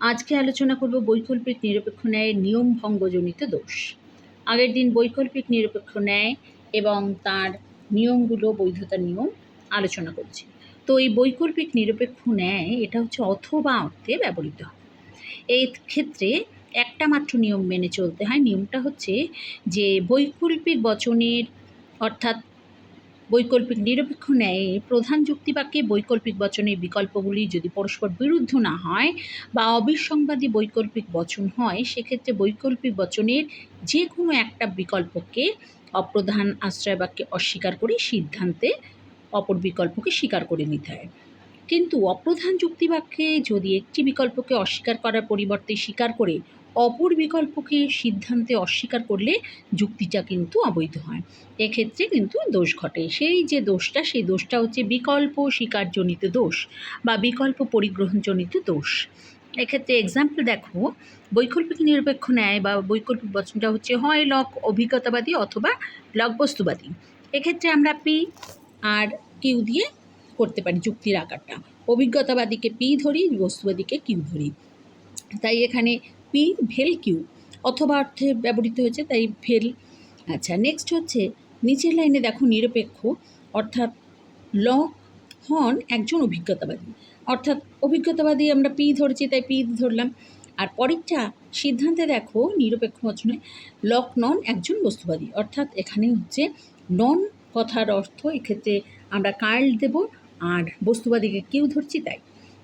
আজকে আলোচনা করব বৈকল্পিক নিরপেক্ষ ন্যায়ের নিয়ম ভঙ্গজনিত দোষ। আগের দিন বৈকল্পিক নিরপেক্ষ ন্যায় এবং তার নিয়মগুলো বৈধতার নিয়ম আলোচনা করছি। তো এই বৈকল্পিক নিরপেক্ষ ন্যায়, এটা হচ্ছে অথবা অর্থে ব্যবহৃত হয়। এই ক্ষেত্রে একটা মাত্র নিয়ম মেনে চলতে হয়। নিয়মটা হচ্ছে যে বৈকল্পিক বচনের অর্থাৎ বৈকল্পিক নিরপেক্ষ ন্যায়ে প্রধান যুক্তিবাক্যে বৈকল্পিক বচনের বিকল্পগুলি যদি পরস্পর বিরুদ্ধ না হয় বা অবিসংবাদী বৈকল্পিক বচন হয়, সেক্ষেত্রে বৈকল্পিক বচনের যে কোনো একটা বিকল্পকে অপ্রধান আশ্রয় বাক্যে অস্বীকার করে সিদ্ধান্তে অপর বিকল্পকে স্বীকার করে নিতে হয়। কিন্তু অপ্রধান যুক্তিবাক্যে যদি একটি বিকল্পকে অস্বীকার করার পরিবর্তে স্বীকার করে অপর বিকল্পকে সিদ্ধান্তে অস্বীকার করলে যুক্তিটা কিন্তু অবৈধ হয়। এক্ষেত্রে কিন্তু দোষ ঘটে। সেই যে দোষটা, সেই দোষটা হচ্ছে বিকল্প স্বীকারজনিত দোষ বা বিকল্প পরিগ্রহণজনিত দোষ। এক্ষেত্রে এক্সাম্পল দেখো, বৈকল্পিক নিরপেক্ষ ন্যায় বা বৈকল্পিক বচনটা হচ্ছে হয় লক অভিজ্ঞতাবাদী অথবা লক বস্তুবাদী। এক্ষেত্রে আমরা পি আর কিউ দিয়ে করতে পারি যুক্তির আকারটা। অভিজ্ঞতাবাদীকে পি ধরি, বস্তুবাদীকে কিউ ধরি। তাই এখানে পি ভেল কিউ অথবা অর্থে ব্যবহৃত হয়েছে, তাই ভেল। আচ্ছা নেক্সট হচ্ছে, নিচের লাইনে দেখো নিরপেক্ষ, অর্থাৎ ল হন একজন অভিজ্ঞতাবাদী। অর্থাৎ অভিজ্ঞতাবাদী আমরা পি ধরেছি, তাই পি ধরলাম। আর পরেরটা সিদ্ধান্তে দেখো, নিরপেক্ষ বচনে লক নন একজন বস্তুবাদী। অর্থাৎ এখানে হচ্ছে নন কথার অর্থ, এক্ষেত্রে আমরা কার্ল দেব, আর বস্তুবাদীকে কেউ ধরছি তাই।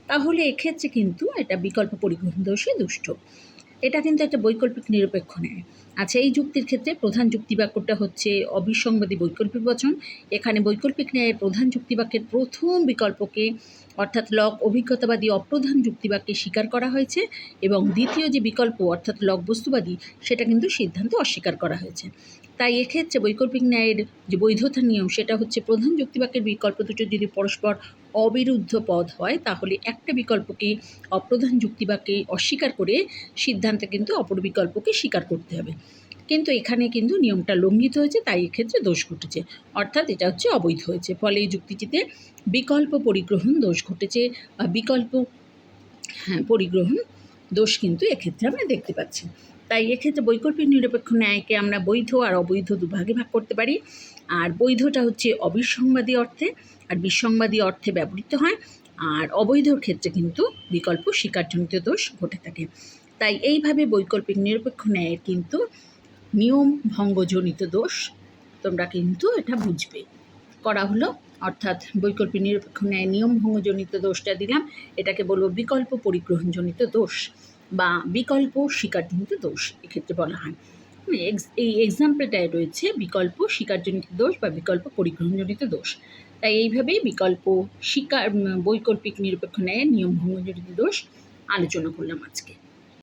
তাহলে এক্ষেত্রে কিন্তু এটা বিকল্প পরিগ্রহণ দোষে দুষ্ট। এটা কিন্তু একটা বৈকল্পিক নিরপেক্ষ ন্যায়। আচ্ছা এই যুক্তির ক্ষেত্রে প্রধান যুক্তিবাক্যটা হচ্ছে অবিসংবাদী বৈকল্পিক বচন। এখানে বৈকল্পিক ন্যায়ের প্রধান যুক্তিবাক্যের প্রথম বিকল্পকে, অর্থাৎ লক অভিজ্ঞতাবাদী অপ্রধান যুক্তিবাক্যে স্বীকার করা হয়েছে এবং দ্বিতীয় যে বিকল্প, অর্থাৎ লক বস্তুবাদী, সেটা কিন্তু সিদ্ধান্ত অস্বীকার করা হয়েছে। তাই এক্ষেত্রে বৈকল্পিক ন্যায়ের যে বৈধতা নিয়ম, সেটা হচ্ছে প্রধান যুক্তিবাক্যের বিকল্প দুটো যদি পরস্পর অবিরুদ্ধ পদ হয়, তাহলে একটা বিকল্পকে অপ্রধান যুক্তিবাক্যে অস্বীকার করে সিদ্ধান্তে কিন্তু অপর বিকল্পকে স্বীকার করতে হবে। কিন্তু এখানে কিন্তু নিয়মটা লঙ্ঘিত হয়েছে, তাই এক্ষেত্রে দোষ ঘটেছে। অর্থাৎ এটা হচ্ছে অবৈধ হয়েছে। ফলে এই যুক্তিটিতে বিকল্প পরিগ্রহণ দোষ ঘটেছে। বা বিকল্প হ্যাঁ পরিগ্রহণ দোষ কিন্তু এক্ষেত্রে আমরা দেখতে পাচ্ছি। তাই এক্ষেত্রে বৈকল্পিক নিরপেক্ষ ন্যায়কে আমরা বৈধ আর অবৈধ দুভাগে ভাগ করতে পারি। আর বৈধটা হচ্ছে অবিসংবাদী অর্থে, আর বিসংবাদী অর্থে ব্যবহৃত হয়। আর অবৈধর ক্ষেত্রে কিন্তু বিকল্প স্বীকারজনিত দোষ ঘটে থাকে। তাই এইভাবে বৈকল্পিক নিরপেক্ষ ন্যায়ের কিন্তু নিয়ম ভঙ্গজনিত দোষ, তোমরা কিন্তু এটা বুঝবে। করা হলো, অর্থাৎ বৈকল্পিক নিরপেক্ষ ন্যায় নিয়ম ভঙ্গজনিত দোষটা দিলাম, এটাকে বলব বিকল্প পরিগ্রহণজনিত দোষ বা বিকল্প স্বীকারজনিত দোষ এক্ষেত্রে বলা হয়। এই এক্সাম্পলটায় রয়েছে বিকল্প স্বীকারজনিত দোষ বা বিকল্প পরিগ্রহণজনিত দোষ। তাই এইভাবেই বিকল্প স্বীকার বৈকল্পিক নিরপেক্ষ ন্যায় নিয়ম ভঙ্গজনিত দোষ আলোচনা করলাম আজকে।